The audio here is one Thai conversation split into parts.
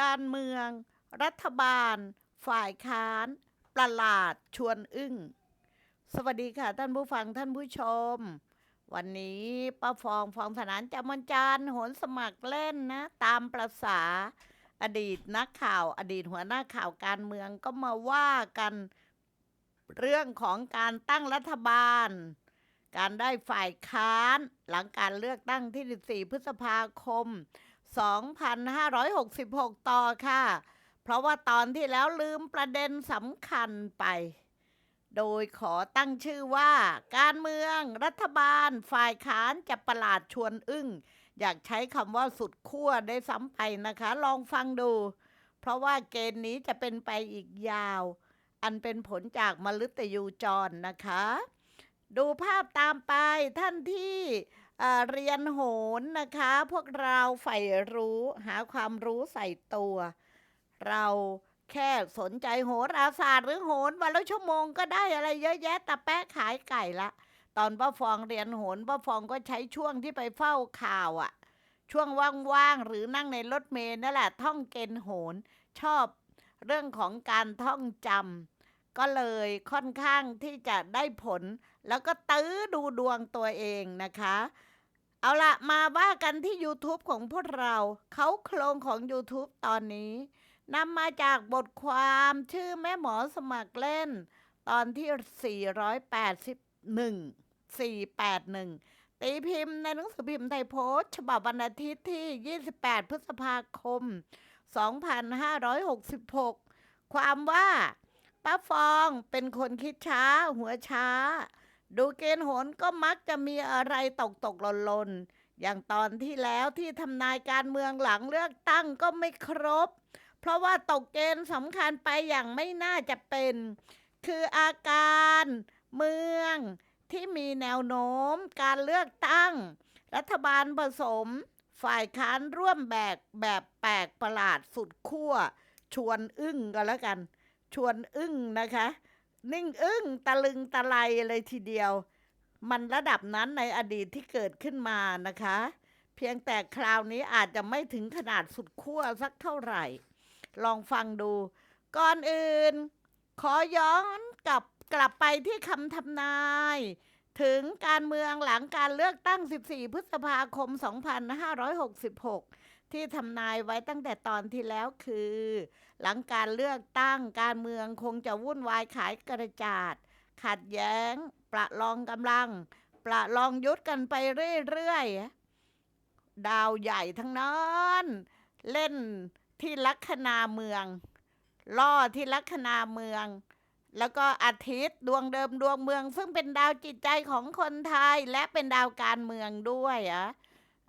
การเมือง รัฐบาล ฝ่ายค้าน ประหลาดชวนอึ้ง สวัสดีค่ะท่านผู้ฟังท่านผู้ชม วันนี้ป้าฟองฟองสนานจำมันจานโหนสมัครเล่นนะ ตามประษาอดีตนักข่าว อดีตหัวหน้าข่าวการเมืองก็มาว่ากันเรื่องของการตั้งรัฐบาล การได้ฝ่ายค้านหลังการเลือกตั้งที่ 14 พฤษภาคม 2566 ต่อค่ะ เพราะว่าตอนที่แล้วลืมประเด็นสำคัญไป โดยขอตั้งชื่อว่า การเมืองรัฐบาลฝ่ายค้านจะประหลาดชวนอึ้ง อยากใช้คำว่าสุดขั้วได้ซ้ำไปนะคะ ลองฟังดู เพราะว่าเกณฑ์นี้จะเป็นไปอีกยาว อันเป็นผลจากมฤตยูจรนะคะ ดูภาพตามไปท่านที่ เรียนโหนนะคะ พวกเราใฝ่รู้หาความรู้ใส่ตัว เราแค่สนใจโหราศาสตร์หรือโหนวันละชั่วโมงก็ได้อะไรเยอะแยะแต่แปะขายไก่ละ ตอนป้าฟองเรียนโหนป้าฟองก็ใช้ช่วงที่ไปเฝ้าข่าวอะช่วงว่างๆหรือนั่งในรถเมล์นั่นแหละท่องเกณฑ์โหนชอบเรื่องของการท่องจำก็เลยค่อนข้างที่จะได้ผล แล้วก็ตื้อดูดวงตัวเองนะคะ เอาละมาว่ากันที่ YouTube ของพวกเรา เขาโครงของ YouTube ตอนนี้นำมาจากบทความชื่อแม่หมอสมัครเล่น ตอนที่ 481 481 ตีพิมพ์ในหนังสือพิมพ์ไทยโพสต์ฉบับวันอาทิตย์ที่ 28 พฤษภาคม 2566 ความว่าป้าฟองเป็นคนคิดช้าหัวช้า ดูเกณฑ์โหนก็มักจะมีอะไรตกตกหล่นหล่นๆอย่างตอนที่แล้วที่ทำนายการเมืองหลังเลือกตั้งก็ไม่ครบ เพราะว่าตกเกณฑ์สำคัญไปอย่างไม่น่าจะเป็น คืออาการเมืองที่มีแนวโน้มการเลือกตั้ง รัฐบาลผสม ฝ่ายค้านร่วมแบกแบบแปลกประหลาดสุดขั้วชวนอึ้งก็แล้วกัน ชวนอึ้งนะคะ นิ่งอึ้งตะลึงตะไลเลยทีเดียว มันระดับนั้นในอดีตที่เกิดขึ้นมานะคะ เพียงแต่คราวนี้อาจจะไม่ถึงขนาดสุดขั้วสักเท่าไหร่ ลองฟังดู ก่อนอื่น ขอย้อนกลับกลับไปที่คำทำนาย ถึงการเมืองหลังการเลือกตั้ง 14 พฤษภาคม 2566 ที่ทำนายไว้ตั้งแต่ตอนที่แล้วคือ หลังการเลือกตั้งการเมืองคงจะวุ่นวายขายกระจาด ขัดแย้ง ประลองกำลัง ประลองยุทธกันไปเรื่อยๆ ดาวใหญ่ทั้งนั้นเล่นที่ลัคนาเมือง ล่อที่ลัคนาเมือง แล้วก็อาทิตย์ดวงเดิมดวงเมือง ซึ่งเป็นดาวจิตใจของคนไทยและเป็นดาวการเมืองด้วยอะ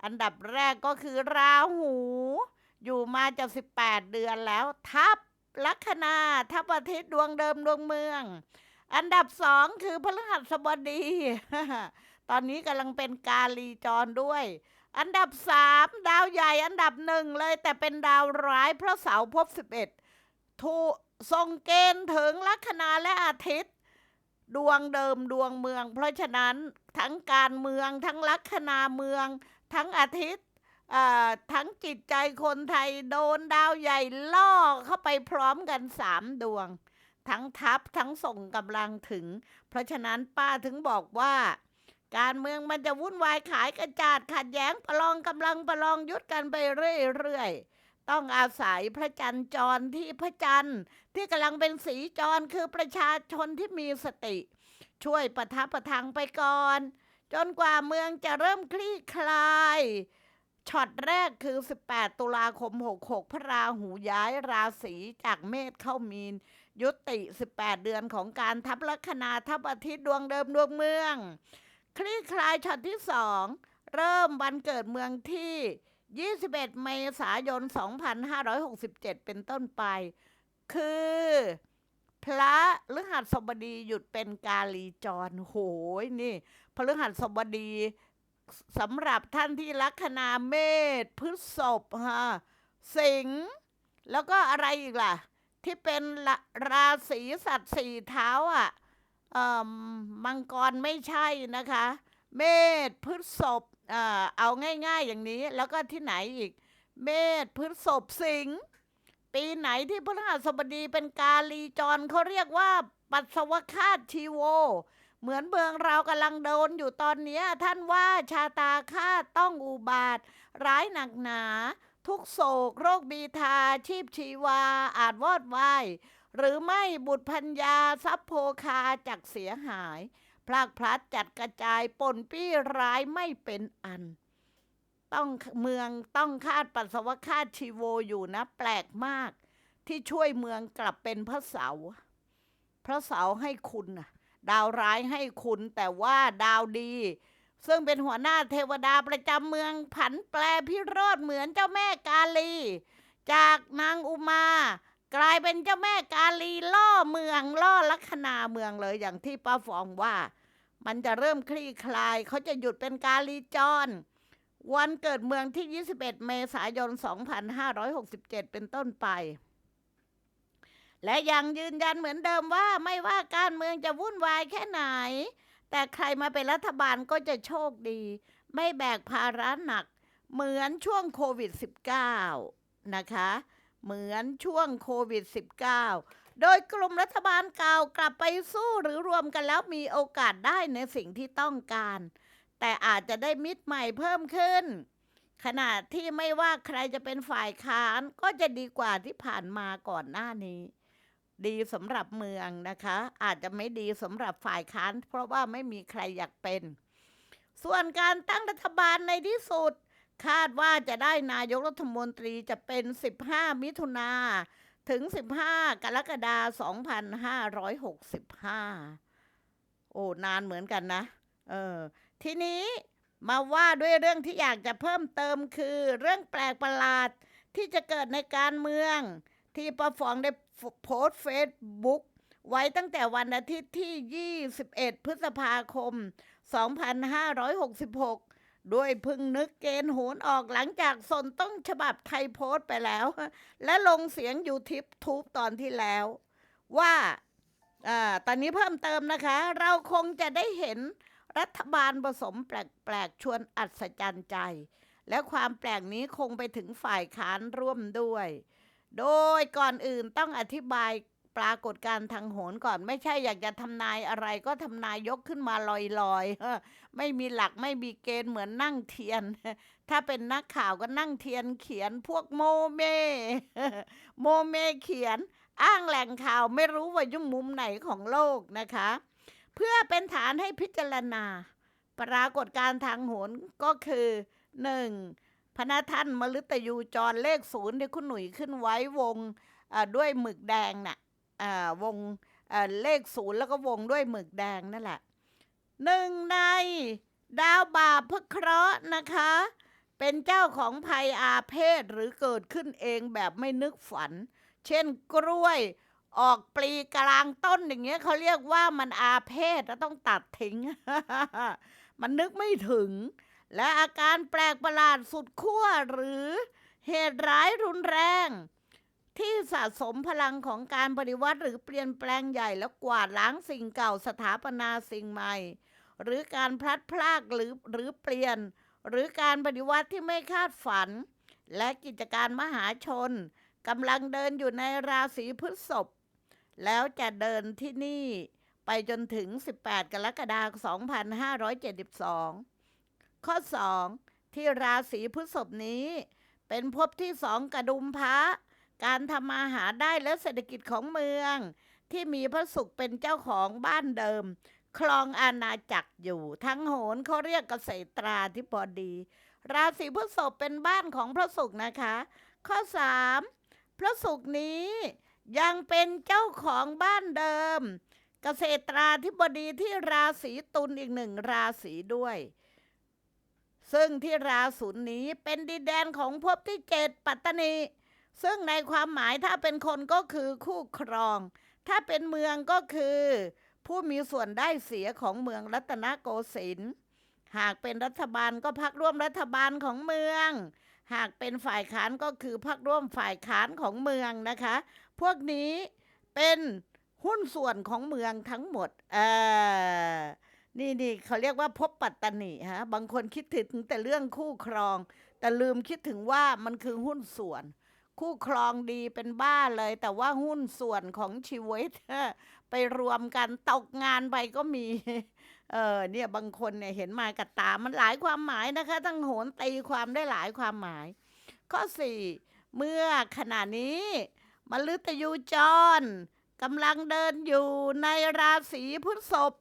อันดับแรกก็คือราหู อยู่มาจะ18 เดือนแล้ว ทับลัคนาทับอาทิตย์ดวงเดิมดวงเมือง อันดับสองคือพฤหัสบดี ตอนนี้กำลังเป็นกาลีจรด้วย อันดับสามดาวใหญ่อันดับหนึ่งเลย แต่เป็นดาวร้ายเพราะเสาร์ภพสิบเอ็ดถูกทรงเกณฑ์ถึงลัคนาและอาทิตย์ ดวงเดิมดวงเมือง เพราะฉะนั้นทั้งการเมืองทั้งลัคนาเมือง ทั้งอาทิตย์ทั้งจิตใจคนไทยโดนดาวใหญ่ล่อเข้าไปพร้อมกันสามดวง ทั้งทัพทั้งส่งกำลังถึง เพราะฉะนั้นป้าถึงบอกว่า การเมืองมันจะวุ่นวายขายกระจาดขัดแย้งประลองกำลังประลองยุทธกันไปเรื่อยๆ ต้องอาศัยพระจันทร์จรที่พระจันทร์ที่กำลังเป็นสีจรคือประชาชนที่มีสติ ช่วยประทับประทังไปก่อน จนกว่าเมืองจะเริ่มคลี่คลายช็อตแรกคือ 18 ตุลาคม 66 พระราหูย้ายราศีจากเมษเข้ามีน ยุติ 18 เดือนของการทับลัคนาทับอาทิตย์ดวงเดิมดวงเมือง คลี่คลายช็อตที่ 2 เริ่มวันเกิดเมืองที่ 21 เมษายน 2567 เป็นต้นไป คือ พระฤหัสบดีหยุดเป็นกาลีจรโหยนี่พระฤหัสบดีสำหรับท่านที่ลัคนาเมษพฤษภฮะสิงห์แล้วก็อะไรอีกล่ะ ที่เป็นละราศีสัตว์สี่เท้าอะเอ่อมังกรไม่ใช่นะคะ เมษพฤษภเอาง่าย ๆ อย่างนี้ แล้วก็ที่ไหนอีก เมษพฤษภสิงห์ ปีไหนที่พฤหัสบดีเป็นกาลีจรเขาเรียกว่าปัสสวคาตชีโว เหมือนเมืองเรากำลังโดนอยู่ตอนนี้ท่านว่าชาตาฆาต้องอุบาท ร้ายหนักหนา ทุกโศก โรคบีทา ชีพชีวา อาจวอดวายหรือไม่บุตรพัญญาทรัพโภคาจักเสียหาย พลากพลัดจัดกระจายปนปี้ร้ายไม่เป็นอัน ต้องเมืองต้องคาดปัสสาวะคาดชีโวอยู่นะ แปลกมาก ที่ช่วยเมืองกลับเป็นพระเสาพระเสาให้คุณดาวร้ายให้คุณแต่ว่าดาวดี ซึ่งเป็นหัวหน้าเทวดาประจำเมืองผันแปรพิโรธเหมือนเจ้าแม่กาลี จากนางอุมากลายเป็นเจ้าแม่กาลีล่อเมืองล่อลัคนาเมืองเลยอย่างที่ป้าฟองว่า มันจะเริ่มคลี่คลายเขาจะหยุดเป็นกาลีจร วันเกิดเมืองที่ 21 เมษายน 2567 เป็นต้นไป และยังยืนยันเหมือนเดิมว่าไม่ว่าการเมืองจะวุ่นวายแค่ไหน แต่ใครมาเป็นรัฐบาลก็จะโชคดี ไม่แบกภาระหนัก เหมือนช่วงโควิด -19 นะคะ เหมือนช่วงโควิด -19 โดยกลุ่มรัฐบาลเก่ากลับไปสู้หรือรวมกันแล้วมีโอกาสได้ในสิ่งที่ต้องการ แต่อาจจะได้มิตรใหม่เพิ่มขึ้นขณะที่ไม่ว่าใครจะเป็นฝ่ายค้านก็จะดีกว่าที่ผ่านมาก่อนหน้านี้ ดีสำหรับเมืองนะคะ อาจจะไม่ดีสำหรับฝ่ายค้าน เพราะว่าไม่มีใครอยากเป็น ส่วนการตั้งรัฐบาลในที่สุด คาดว่าจะได้นายกรัฐมนตรีจะเป็น 15 มิถุนาถึง 15 กรกฎาคม 2565 โอ้ นานเหมือนกันนะ เออ ทีนี้มาว่าด้วยเรื่องที่อยากจะเพิ่มเติมคือ เรื่องแปลกประหลาดที่จะเกิดในการเมือง ที่ประฟองได้โพสต์เฟซบุ๊กไว้ตั้งแต่วันอาทิตย์ที่ 21 พฤษภาคม 2566 ด้วยพึ่งนึกเกณฑ์โหนออกหลังจากสนต้องฉบับไทยโพสต์ไปแล้ว และลงเสียงอยู่ทิปทูบตอนที่แล้ว ว่าอ่าตอนนี้เพิ่มเติมนะคะ เราคงจะได้เห็น รัฐบาลผสมแปลกๆ ชวนอัศจรรย์ใจ และความแปลกนี้คงไปถึงฝ่ายค้านร่วมด้วย โดยก่อนอื่นต้องอธิบายปรากฏการทางโหนก่อนไม่ใช่อยากจะทำนายอะไรก็ทำนายยกขึ้นมาลอยๆ ไม่มีหลักไม่มีเกณฑ์เหมือนนั่งเทียน ถ้าเป็นนักข่าวก็นั่งเทียนเขียนพวกโมเม โมเมเขียน อ้างแหล่งข่าวไม่รู้ว่ายุ่งมุมไหนของโลกนะคะ เพื่อเป็นฐานให้พิจารณา ปรากฏการทางโหนก็คือหนึ่งพระท่านมฤตยูจรเลขศูนย์ที่คุณหนุ่ยขึ้นไว้วงด้วยหมึกแดงน่ะอ่าวงเลขศูนย์แล้วก็วงด้วยหมึกแดงนั่นแหละหนึ่งในดาวบาปพระเคราะห์นะคะ เป็นเจ้าของภัยอาเพศหรือเกิดขึ้นเองแบบไม่นึกฝัน เช่นกล้วย ออกปลีกลางต้นอย่างเงี้ยเขาเรียกว่ามันอาเพศแล้วต้องตัดทิ้ง มันนึกไม่ถึง และอาการแปลกประหลาดสุดขั้วหรือเหตุร้ายรุนแรง ที่สะสมพลังของการปฏิวัติหรือเปลี่ยนแปลงใหญ่แล้วกวาดล้างสิ่งเก่าสถาปนาสิ่งใหม่ หรือการพลัดพรากหรือหรือเปลี่ยน หรือการปฏิวัติที่ไม่คาดฝัน และกิจการมหาชนกำลังเดินอยู่ในราศีพฤษภ แล้วจะเดินที่นี่ไปจนถึง 18 กรกฎาคม 2572 ข้อ 2 ที่ราศีพฤษภนี้ เป็นภพที่สองกระดุมพระ การทำมาหาได้และเศรษฐกิจของเมือง ที่มีพระศุกร์เป็นเจ้าของบ้านเดิมครองอาณาจักรอยู่ ทั้งโหนเขาเรียกเกษตราธิบดี ราศีพฤษภเป็นบ้านของพระศุกร์นะคะ ข้อ 3 พระศุกร์นี้ ยังเป็นเจ้าของบ้านเดิม เกษตราธิบดีที่ราศีตุลอีกหนึ่งราศีด้วย ซึ่งที่ราศีนี้เป็นดินแดนของภพที่เจ็ดปัตตานี ซึ่งในความหมายถ้าเป็นคนก็คือคู่ครอง ถ้าเป็นเมืองก็คือ ผู้มีส่วนได้เสียของเมืองรัตนโกสินทร์หากเป็นรัฐบาลก็พักร่วมรัฐบาลของเมือง หากเป็นฝ่ายค้านก็คือพักร่วมฝ่ายค้านของเมืองนะคะ พวกนี้เป็นหุ้นส่วนของเมืองทั้งหมดเออนี่นี่เขาเรียกว่าพบปัตตานีฮะ บางคนคิดถึงแต่เรื่องคู่ครอง แต่ลืมคิดถึงว่ามันคือหุ้นส่วน คู่ครองดีเป็นบ้าเลย แต่ว่าหุ้นส่วนของชีวิตไปรวมกันตกงานไปก็มี เออเนี่ยบางคนเนี่ยเห็นมากับตา มันหลายความหมายนะคะ ทั้งโหนตีความได้หลายความหมาย ข้อสี่เมื่อขณะนี้ มฤตยูจรกำลังเดินอยู่ในราศีพฤษภ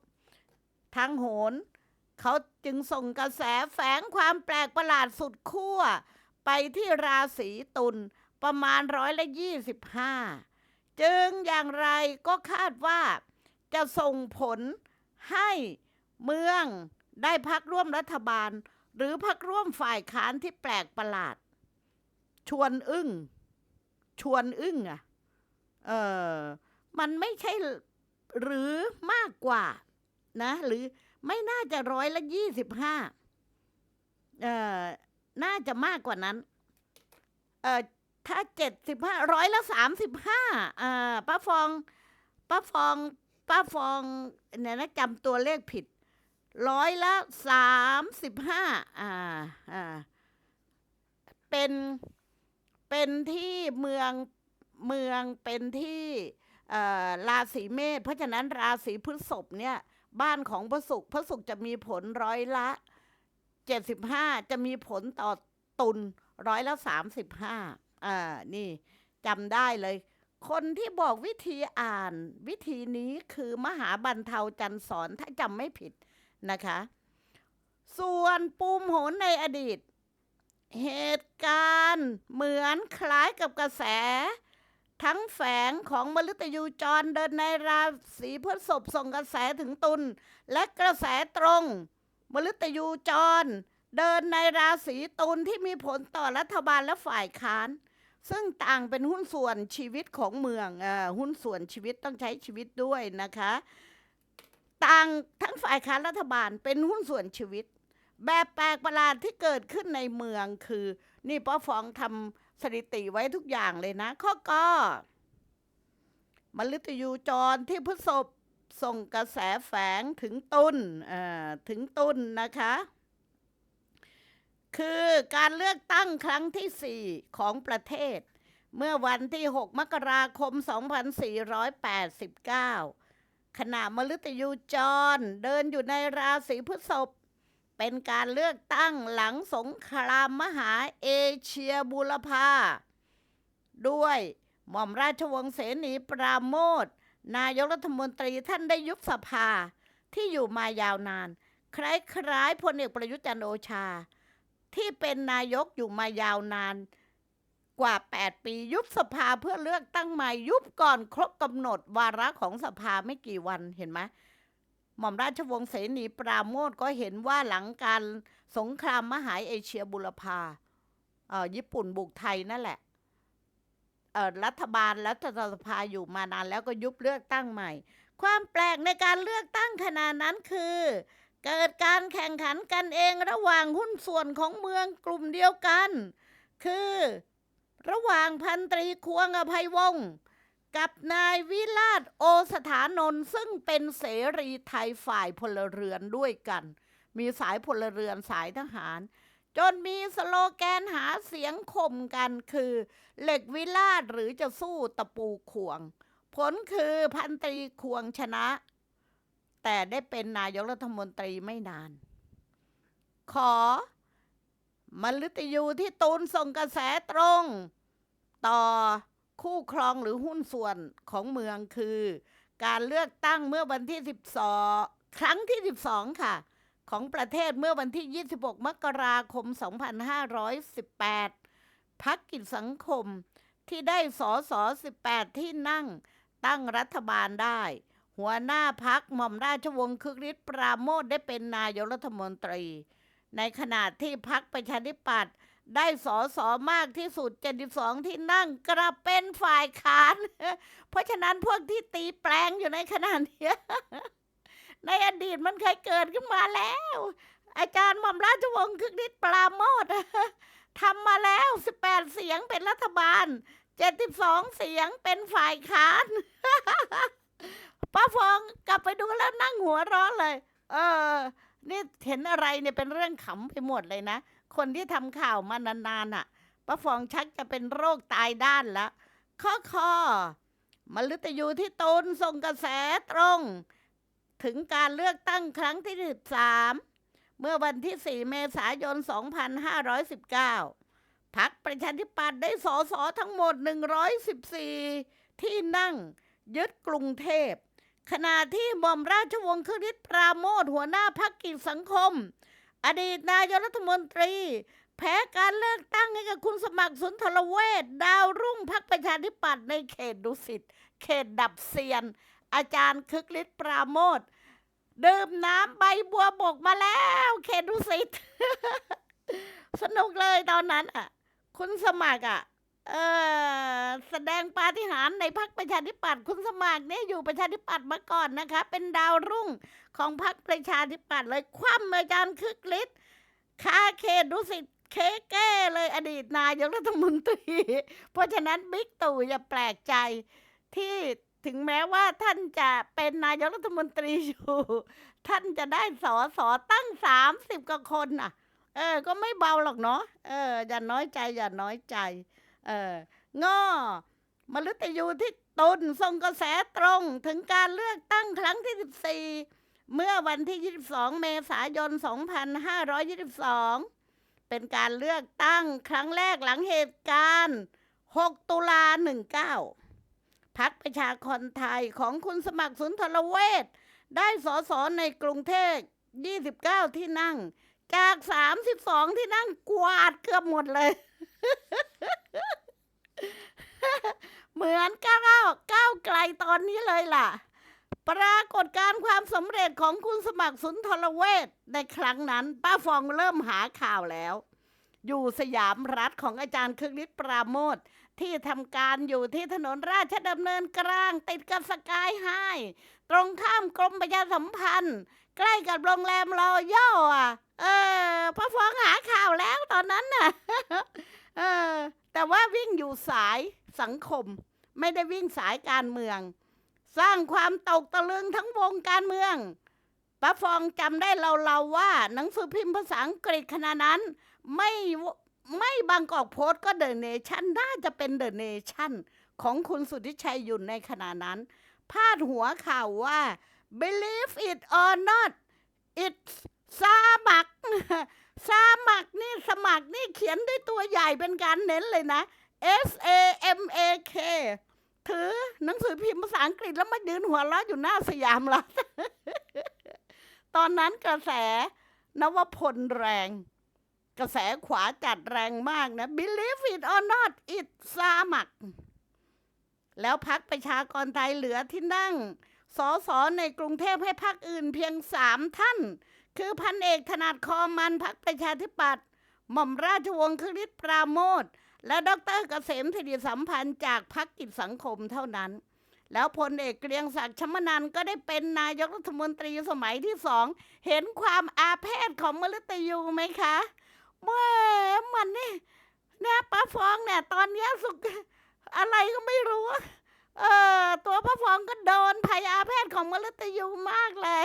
ทางโหน เขาจึงส่งกระแสแฝงความแปลกประหลาดสุดขั้ว ไปที่ราศีตุลประมาณร้อยละยี่สิบห้าจึงอย่างไรก็คาดว่าจะส่งผลให้เมืองได้พักร่วมรัฐบาล หรือพักร่วมฝ่ายค้านที่แปลกประหลาด ชวนอึ้ง ชวนอึ้งอะเออมันไม่ใช่หรือมากกว่า นะ หรือไม่น่าจะร้อยละยี่สิบห้าเออน่าจะมากกว่านั้น เออถ้าเจ็ดสิบห้าร้อยละสามสิบห้าอ่าป้าฟองป้าฟองป้าฟองเนี่ยนะจำตัวเลขผิดร้อยละสามสิบห้าอ่าอ่าเป็น เป็นที่เมืองเมืองเป็นที่ราศีเมษเพราะฉะนั้นราศีพฤษภเนี่ยบ้านของพระศุกร์พระศุกร์จะมีผลร้อยละเจ็ดสิบห้าจะมีผลต่อตุลร้อยละสามสิบห้าอ่านี่จำได้เลย คนที่บอกวิธีอ่านวิธีนี้คือมหาบรรเทาจันทร์สอนถ้าจำไม่ผิดนะคะ ส่วนปูมโหนในอดีต เหตุการณ์เหมือนคล้ายกับกระแส ทั้งแฝงของมฤตยูจรเดินในราศีพฤษภส่งกระแสถึงตุลและกระแสตรง มฤตยูจร เดินในราศีตุลที่มีผลต่อรัฐบาลและฝ่ายค้าน ซึ่งต่างเป็นหุ้นส่วนชีวิตของเมืองอหุ้นส่วนชีวิตต้องใช้ชีวิตด้วยนะคะ ต่างทั้งฝ่ายค้านรัฐบาลเป็นหุ้นส่วนชีวิต แบบแปลกประหลาดที่เกิดขึ้นในเมืองคือ นี่ป้าฟองทำสถิติไว้ทุกอย่างเลยนะ ข้อก็มฤตยูจรที่พฤษภส่งกระแสแฝงถึงตุนถึงตุนนะคะ คือการเลือกตั้งครั้งที่ 4 ของประเทศ เมื่อวันที่ 6 มกราคม 2489ขณะมฤตยูจรเดินอยู่ในราศีพฤษภ เป็นการเลือกตั้งหลังสงครามมหาเอเชียบูรพาด้วยหม่อมราชวงศ์เสนีปราโมทนายกรัฐมนตรีท่านได้ยุบสภาที่อยู่มายาวนาน คล้ายๆพลเอกประยุทธ์จันโอชา ที่เป็นนายกอยู่มายาวนาน กว่า 8 ปียุบสภาเพื่อเลือกตั้งใหม่ยุบก่อนครบกำหนดวาระของสภาไม่กี่วันเห็นไหม หม่อมราชวงศ์เสนีปราโมทก็เห็นว่าหลังการสงครามมหาเอเชียบุรพาเออญี่ปุ่นบุกไทยนั่นแหละเออรัฐบาลรัฐสภาอยู่มานานแล้วก็ยุบเลือกตั้งใหม่ ความแปลกในการเลือกตั้งขณะนั้นคือ เกิดการแข่งขันกันเองระหว่างหุ้นส่วนของเมืองกลุ่มเดียวกัน คือ ระหว่างพันตรีควงอภัยวงศ์ กับนายวิลาศโอสถานนท์ซึ่งเป็นเสรีไทยฝ่ายพลเรือนด้วยกัน มีสายพลเรือนสายทหาร จนมีสโลแกนหาเสียงข่มกันคือ เหล็กวิลาศหรือจะสู้ตะปูควง ผลคือพันตรีควงชนะ แต่ได้เป็นนายกรัฐมนตรีไม่นาน ขอมฤตยูที่ตูนส่งกระแสตรง ต่อ คู่ครองหรือหุ้นส่วนของเมืองคือ การเลือกตั้งเมื่อวันที่ 12 ครั้งที่ 12 ค่ะ ของประเทศเมื่อวันที่ 26 มกราคม 2518พักกิจสังคมที่ได้สอสอ18 ที่นั่งตั้งรัฐบาลได้ หัวหน้าพักหม่อมราชวงศ์คึกฤทธิ์ปราโมทได้เป็นนายกรัฐมนตรี ในขณะที่พักประชาธิปัตย์ ได้สอสอมากที่สุด 72 ที่นั่งกลับเป็นฝ่ายค้าน เพราะฉะนั้นพวกที่ตีแปลงอยู่ในขณะเนี้ในอดีตมันเคยเกิดขึ้นมาแล้ว อาจารย์หม่อมราชวงศ์คึกฤทธิ์ปราโมททำมาแล้ว 18 เสียงเป็นรัฐบาล 72 เสียงเป็นฝ่ายค้านป้าฟองกลับไปดูแล้วนั่งหัวร้อนเลย เออ นี่เห็นอะไรเนี่ยเป็นเรื่องขำไปหมดเลยนะ คนที่ทำข่าวมานานๆอะป้าฟองชักจะเป็นโรคตายด้านแล้วข้อคอมฤตยูที่ตูนส่งกระแสตรง ถึงการเลือกตั้งครั้งที่ 13 เมื่อวันที่ 4 เมษายน 2519พักประชาธิปัตย์ได้สอสอทั้งหมด 114 ที่นั่งยึดกรุงเทพขณะที่หม่อมราชวงศ์คฤห์ปราโมทหัวหน้าพักกิจสังคม อดีตนายกรัฐมนตรี แพ้การเลือกตั้งให้กับคุณสมัครสุนทรเวชดาวรุ่งพักประชาธิปัตย์ในเขตดุสิตเขตดับเซียน อาจารย์คึกฤทธิ์ปราโมทดื่มน้ำใบบัวบกมาแล้ว เขตดุสิตสนุกเลยตอนนั้นอะ คุณสมัครอะ เออแสดงปาฏิหาริย์ในพักประชาธิปัตย์คุณสมัครเนี่ยอยู่ประชาธิปัตย์มาก่อนนะคะ เป็นดาวรุ่งของพักประชาธิปัตย์เลยคว่ำอาจารย์คึกฤทธิ์คาเขตดุสิตเคแก้เลยอดีตนายกรัฐมนตรี เพราะฉะนั้นบิ๊กตู่อย่าแปลกใจที่ถึงแม้ว่าท่านจะเป็นนายกรัฐมนตรีอยู่ ท่านจะได้สอสอตั้งสามสิบกว่าคนน่ะ เออ ก็ไม่เบาหรอกเนาะเออ อย่าน้อยใจอย่าน้อยใจ เอองอมฤตยูที่ตุนส่งกระแสตรงถึงการเลือกตั้งครั้งที่ 14 เมื่อวันที่ 22 เมษายน 2522 เป็นการเลือกตั้งครั้งแรกหลังเหตุการณ์ 6 ตุลา 19 พักประชาคนไทยของคุณสมัครสุนทรเวชได้สอสอในกรุงเทพ 29 ที่นั่ง จาก32ที่นั่งกวาดเกือบหมดเลย เหมือนก้าวก้าวไกลตอนนี้เลยล่ะ ปรากฏการความสำเร็จของคุณสมัครสุนทรเวชในครั้งนั้น ป้าฟองเริ่มหาข่าวแล้ว อยู่สยามรัฐของอาจารย์คึกฤทธิ์ปราโมทที่ทำการอยู่ที่ถนนราชดำเนินกลางติดกับสกายไฮตรงข้ามกรมประชาสัมพันธ์ ใกล้กับโรงแรมรอย่ออะ เออป้าฟองหาข่าวแล้วตอนนั้นน่ะเออ แต่ว่าวิ่งอยู่สายสังคม ไม่ได้วิ่งสายการเมือง สร้างความตกตะลึงทั้งวงการเมืองป้าฟองจำได้เราเราๆว่า หนังสือพิมพ์ภาษาอังกฤษขณะนั้น ไม่ไม่บางกอกโพสต์ก็เดอะเนชั่นน่าจะเป็นเดอะเนชั่นของคุณสุทธิชัยหยุ่นในขณะนั้น พาดหัวข่าวว่า believe it or not it's สมัคร สมัครนี่สมัครนี่เขียนด้วยตัวใหญ่เป็นการเน้นเลยนะ S A M A K ถือหนังสือพิมพ์ภาษาอังกฤษแล้วมายืนหัวเราะอยู่หน้าสยามรัฐตอนนั้นกระแสนวพลแรง กระแสขวาจัดแรงมากนะ believe it or not it สมัคร แล้วพักประชากรไทยเหลือที่นั่งสอสอในกรุงเทพให้พักอื่นเพียงสามท่าน คือพันเอกถนัดคอมันพักประชาธิปัตย์หม่อมราชวงศ์คฤห์ปราโมทและดรเกษมสิริสัมพันธ์จากพักกิจสังคมเท่านั้น แล้วพลเอกเกรียงศักดิ์ชมนันก็ได้เป็นนายกรัฐมนตรีสมัยที่สอง เห็นความอาเพศของมฤตยูไหมคะแม่มันนี่นี่ยป้าฟองเนี่ยตอนนี้สุขอะไรก็ไม่รู้ เออตัวพระฟองก็โดนภัยาเพศ ของมฤตยูมากเลย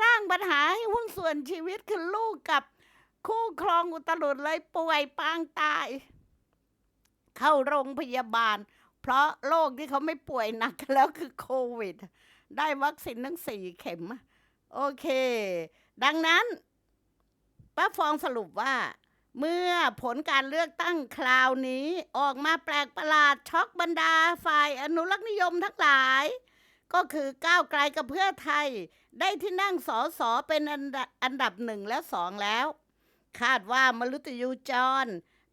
สร้างปัญหาให้หุ้นส่วนชีวิตคือลูกกับคู่ครองอุตลุดเลยป่วยปางตาย เข้าโรงพยาบาล เพราะโรคที่เขาไม่ป่วยหนักแล้วคือโควิด ได้วัคซีนทั้งสี่เข็ม โอเค ดังนั้นป้าฟองสรุปว่า เมื่อผลการเลือกตั้งคราวนี้ออกมาแปลกประหลาดช็อกบรรดาฝ่ายอนุรักษ์นิยมทั้งหลาย ก็คือก้าวไกลกับเพื่อไทย ได้ที่นั่งสอสอเป็นอันดับหนึ่งและสองแล้ว คาดว่ามลุตยูจร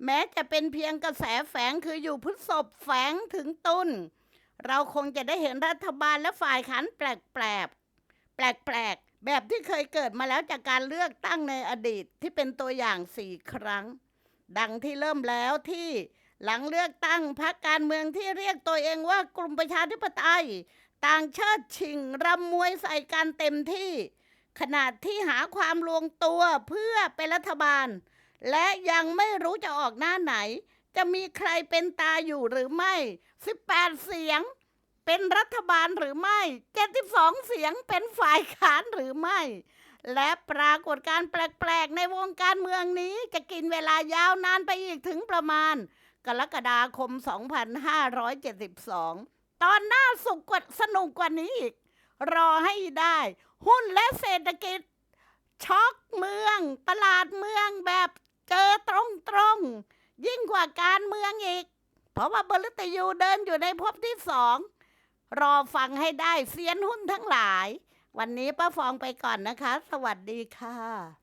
แม้จะเป็นเพียงกระแสแฝงคืออยู่พฤษภแฝงถึงตุนเราคงจะได้เห็นรัฐบาลและฝ่ายขันแปลกแปลกแปลกแปลกแบบที่เคยเกิดมาแล้วจากการเลือกตั้งในอดีตที่เป็นตัวอย่างสี่ครั้ง ดังที่เริ่มแล้วที่หลังเลือกตั้งพรรคการเมืองที่เรียกตัวเองว่ากลุ่มประชาธิปไตย ต่างเชิดชิงรำมวยใส่กันเต็มที่ขณะที่หาความลงตัวเพื่อเป็นรัฐบาล และยังไม่รู้จะออกหน้าไหน จะมีใครเป็นตาอยู่หรือไม่ 18 เสียง เป็นรัฐบาลหรือไม่72เสียงเป็นฝ่ายค้านหรือไม่ และปรากฏการแปลกๆ ในวงการเมืองนี้จะกินเวลายาวนานไปอีกถึงประมาณ กรกฎาคม 2572 ตอนหน้าสุกกว่าสนุกกว่านี้อีก รอให้ได้ หุ้นและเศรษฐกิจ ช็อกเมือง ตลาดเมืองแบบเจอตรงๆยิ่งกว่าการเมืองอีก เพราะว่าบริตยูเดินอยู่ในภพที่สอง รอฟังให้ได้เซียนหุ้นทั้งหลาย วันนี้ป้าฟองไปก่อนนะคะ สวัสดีค่ะ